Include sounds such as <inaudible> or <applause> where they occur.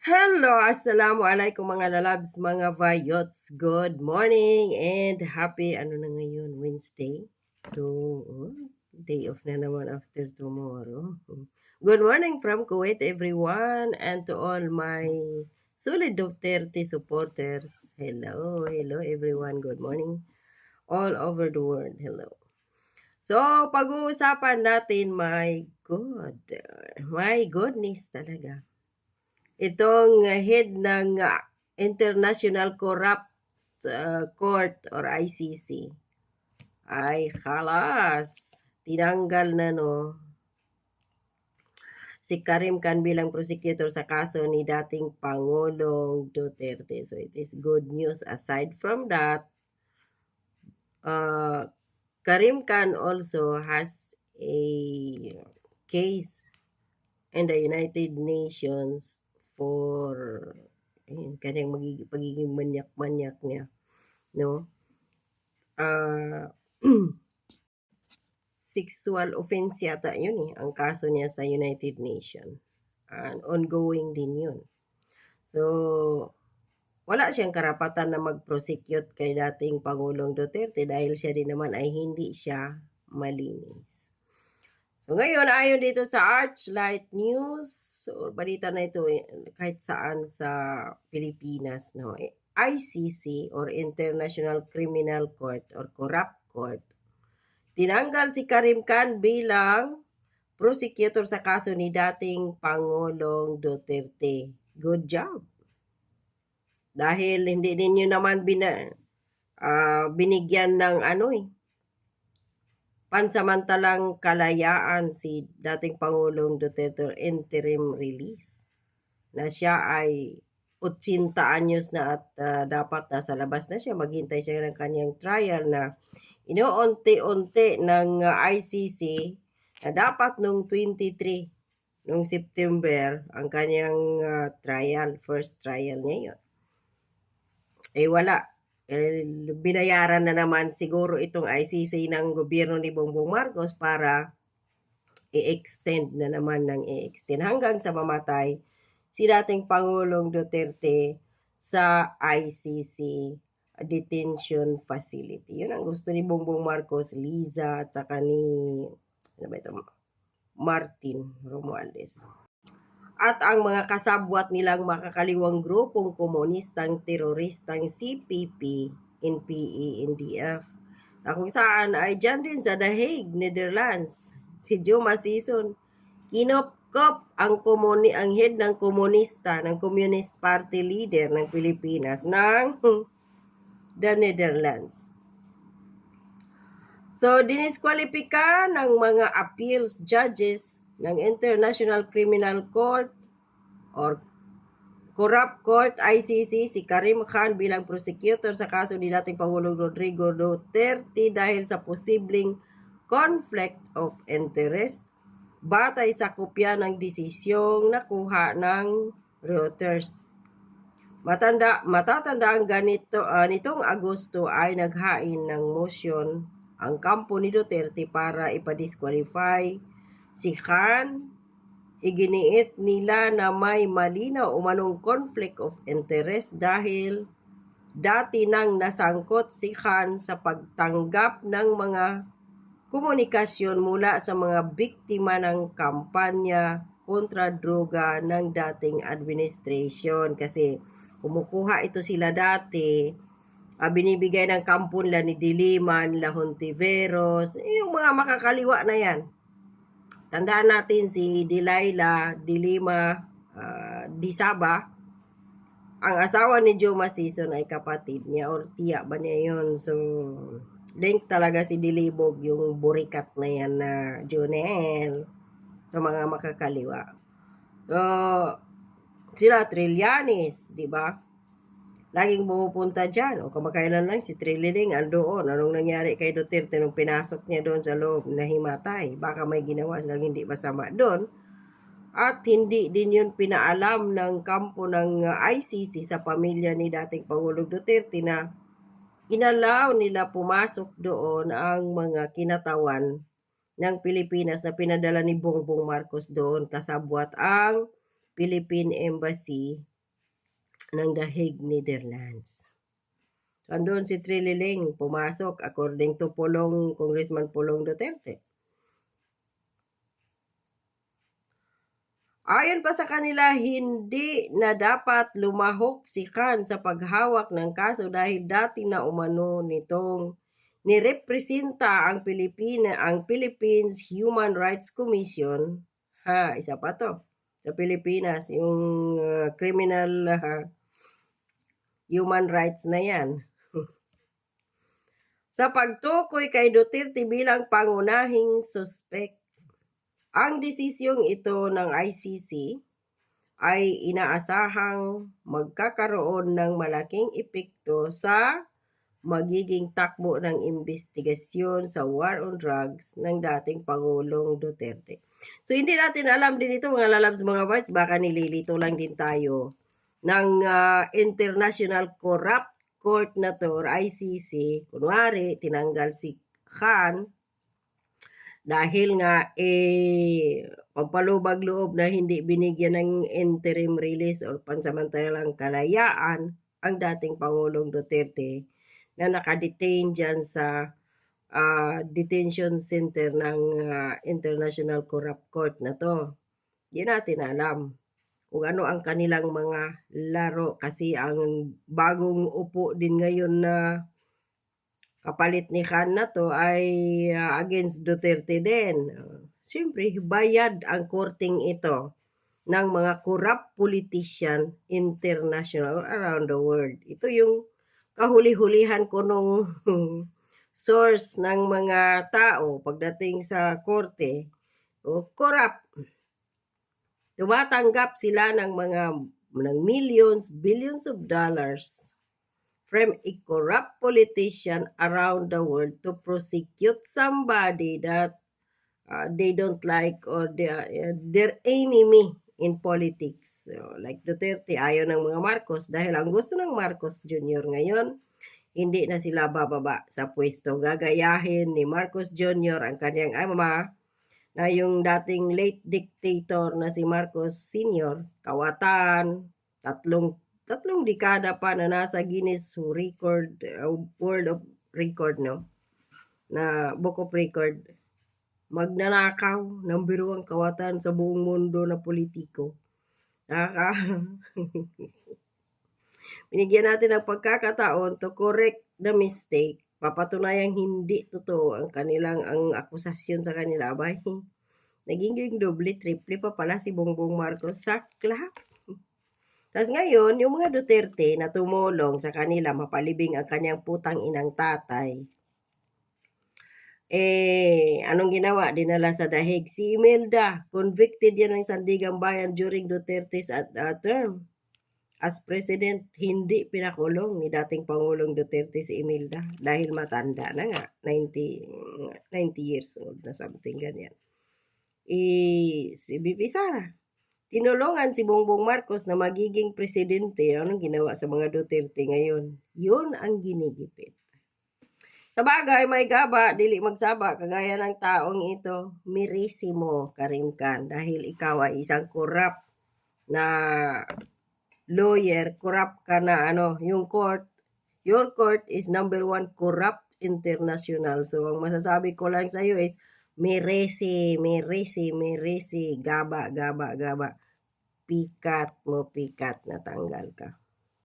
Hello, assalamualaikum mga lalabs, mga vayots. Good morning and happy ano na ngayon, Wednesday. So, oh, day off na naman after tomorrow. Good morning from Kuwait everyone and to all my solid Duterte supporters. Hello, hello everyone. Good morning. All over the world. Hello. So, pag-uusapan natin, my God, my goodness talaga itong head ng uh, International Corrupt uh, Court or ICC ay halas tinanggal na no si Karim Khan bilang prosecutor sa kaso ni dating Pangulong Duterte. So it is good news. Aside from that, uh, Karim Khan also has a case in the United Nations for ayun, kanyang magiging, pagiging manyak-manyak niya. No? Uh, <clears throat> sexual offense yata yun eh, ang kaso niya sa United Nations. And ongoing din yun. So, wala siyang karapatan na mag-prosecute kay dating Pangulong Duterte dahil siya din naman ay hindi siya malinis. So ngayon, ayon dito sa Archlight News, so balita na ito eh, kahit saan sa Pilipinas, no? Eh, ICC or International Criminal Court or Corrupt Court, tinanggal si Karim Khan bilang prosecutor sa kaso ni dating Pangulong Duterte. Good job. Dahil hindi ninyo naman bina, uh, binigyan ng ano eh, pansamantalang kalayaan si dating Pangulong Duterte interim release na siya ay 80 anyos na at uh, dapat nasa labas na siya maghintay siya ng kanyang trial na inuunti-unti ng ah, ICC na dapat nung 23 nung September ang kanyang uh, trial first trial niya yun eh wala eh, binayaran na naman siguro itong ICC ng gobyerno ni Bongbong Marcos para i-extend na naman ng i-extend hanggang sa mamatay si dating Pangulong Duterte sa ICC detention facility. Yun ang gusto ni Bongbong Marcos, Liza, at saka ni ano ba ito? Martin Romualdez at ang mga kasabwat nilang makakaliwang grupong komunistang teroristang CPP, NPE, NDF, na kung saan ay dyan din sa The Hague, Netherlands, si Joe Masison, kinopkop ang, komuni, ang head ng komunista, ng Communist Party leader ng Pilipinas, ng <laughs> the Netherlands. So, diniskwalipika ng mga appeals judges ng International Criminal Court or Corrupt Court ICC si Karim Khan bilang prosecutor sa kaso ni dating Pangulong Rodrigo Duterte dahil sa posibleng conflict of interest batay sa kopya ng desisyong nakuha ng Reuters. Matanda, matatanda ang ganito, uh, nitong Agosto ay naghain ng motion ang kampo ni Duterte para ipadisqualify Si Khan, iginiit nila na may malinaw umanong conflict of interest dahil dati nang nasangkot si Khan sa pagtanggap ng mga komunikasyon mula sa mga biktima ng kampanya kontra droga ng dating administration kasi kumukuha ito sila dati uh, binibigay ng kampon la ni Diliman, La Hontiveros, yung mga makakaliwa na yan. Tandaan natin si Delilah Dilima uh, Disaba. Ang asawa ni Joe Masison ay kapatid niya or tiya ba niya yun. So, link talaga si Dilibog yung burikat na yan na Jonel sa mga makakaliwa. So, sila Trillanes, di ba? Laging bumupunta dyan. O kamakailan lang si Trilling andoon. Anong nangyari kay Duterte nung pinasok niya doon sa loob na himatay? Baka may ginawa silang hindi masama doon. At hindi din yun pinaalam ng kampo ng ICC sa pamilya ni dating Pangulong Duterte na inalaw nila pumasok doon ang mga kinatawan ng Pilipinas na pinadala ni Bongbong Marcos doon kasabwat ang Philippine Embassy ng Hague, Netherlands. So, andun si Trililing pumasok according to Pulong, Congressman Pulong Duterte. Ayon pa sa kanila, hindi na dapat lumahok si Khan sa paghawak ng kaso dahil dati na umano nitong nirepresenta ang Pilipina, ang Philippines Human Rights Commission. Ha, isa pa to. Sa Pilipinas, yung uh, criminal uh, human rights na yan. <laughs> sa pagtukoy kay Duterte bilang pangunahing suspect ang desisyong ito ng ICC ay inaasahang magkakaroon ng malaking epekto sa magiging takbo ng investigasyon sa war on drugs ng dating Pangulong Duterte. So hindi natin alam din ito mga lalabs mga boys, baka nililito lang din tayo ng uh, International Corrupt Court na to or ICC. Kunwari, tinanggal si Khan dahil nga eh pampalubag loob na hindi binigyan ng interim release or pansamantalang kalayaan ang dating Pangulong Duterte na nakadetain dyan sa uh, detention center ng uh, International Corrupt Court na to. Di natin alam kung ano ang kanilang mga laro kasi ang bagong upo din ngayon na kapalit ni Khan na to ay uh, against Duterte din. Siyempre, bayad ang korting ito ng mga corrupt politician international around the world. Ito yung kahuli-hulihan ko nung <laughs> source ng mga tao pagdating sa korte. O, corrupt. Tumatanggap sila ng mga ng millions, billions of dollars from a corrupt politician around the world to prosecute somebody that uh, they don't like or they uh, their enemy in politics. So, like Duterte, ayaw ng mga Marcos dahil ang gusto ng Marcos Jr. ngayon, hindi na sila bababa sa pwesto. Gagayahin ni Marcos Jr. ang kanyang ama na yung dating late dictator na si Marcos Sr. Kawatan, tatlong tatlong dekada pa na nasa Guinness Record, uh, World of Record, no? Na Book of Record. Magnanakaw ng biruang kawatan sa buong mundo na politiko. Nakaka... <laughs> Binigyan natin ng pagkakataon to correct the mistake. Papatunayang hindi totoo ang kanilang ang akusasyon sa kanila. Abay, naging doble, triple pa pala si Bongbong Marcos sa clap. Tapos ngayon, yung mga Duterte na tumulong sa kanila mapalibing ang kanyang putang inang tatay, eh, anong ginawa? Dinala sa dahig. Si Imelda, convicted yan ng Sandigang Bayan during Duterte's at, uh, term. As president, hindi pinakulong ni dating Pangulong Duterte si Imelda dahil matanda na nga, 90, 90 years old na something ganyan. Eh, si Bibi Sara, Tinulungan si Bongbong Marcos na magiging presidente. Anong ginawa sa mga Duterte ngayon? Yun ang ginigipit. Sa bagay, may gaba, dili magsaba, kagaya ng taong ito, mirisimo karimkan dahil ikaw ay isang corrupt na lawyer, corrupt ka na ano, yung court, your court is number one corrupt international. So, ang masasabi ko lang sa iyo is, meresi, meresi, meresi, gaba, gaba, gaba. Pikat mo, pikat, natanggal ka.